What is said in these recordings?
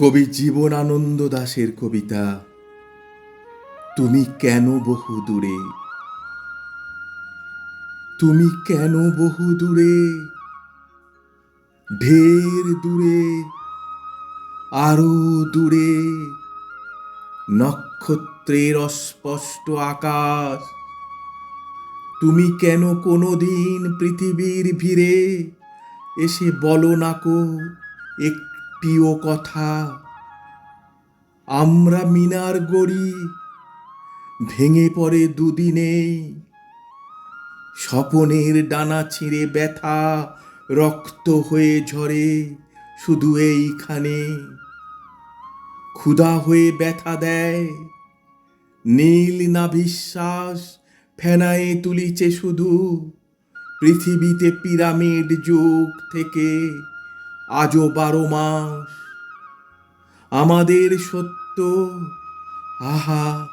কবি জীবনানন্দ দাশের কবিতা, তুমি কেন বহু দূরে? তুমি কেন বহু দূরে? ঢের দূরে, আরও দূরে। নক্ষত্রের অস্পষ্ট আকাশ, তুমি কেন কোনোদিন পৃথিবীর ভিড়ে? এসে বলো না কো একটিও কথা। আমরা মিনার গড়ি, ভেঙে পড়ে দুদিনেই। স্বপনের ডানা ছিঁড়ে ব্যথা, রক্ত হয়ে ঝরে শুধু এইখানে। ক্ষুধা হয়ে ব্যথা দেয়, নীল না বিশ্বাস, ফেনায়ে তুলিছে শুধু পৃথিবীতে পিরামিড যুগ থেকে। আজও বারো মাস আমাদের সত্য, আহা,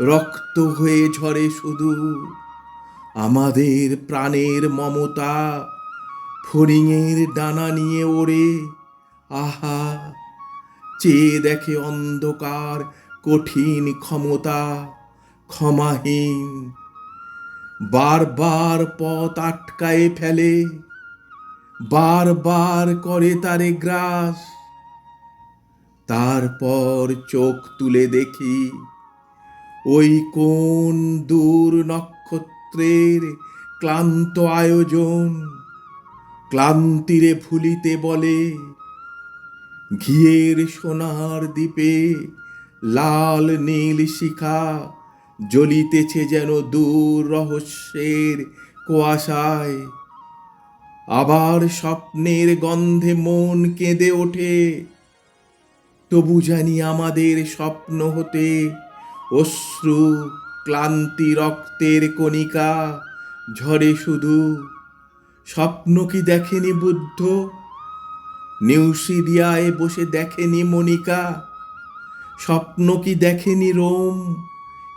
রক্ত হয়ে ঝরে শুধু। আমাদের প্রাণের মমতা ফড়িংয়ের ডানা নিয়ে ওড়ে। আহা, চেয়ে দেখে অন্ধকার, কঠিন ক্ষমতা ক্ষমাহীন। বারবার পথ আটকায়ে ফেলে বারবার করে তারে গ্রাস। তারপর চোখ তুলে দেখি, ওই কোন দূর নক্ষত্রের ক্লান্ত আয়োজন। ক্লান্তিরে ভুলিতে বলে, ঘিয়ের সোনার দ্বীপে লাল নীল শিখা জ্বলিতেছে যেন দূর রহস্যের কুয়াশায়। আবার স্বপ্নের গন্ধে মন কেঁদে ওঠে। তবু জানি আমাদের স্বপ্ন হতে অশ্রু, ক্লান্তি রক্তের কণিকা, ঝরে শুধু। স্বপ্ন কি দেখেনি বুদ্ধ? নিউসিডিয়ায় বসে দেখেনি মনিকা। স্বপ্ন কি দেখেনি Rome?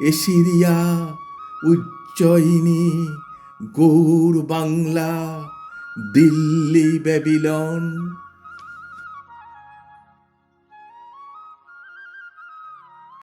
Assyria Ujjayini Gaur Bangla. Delhi Babylon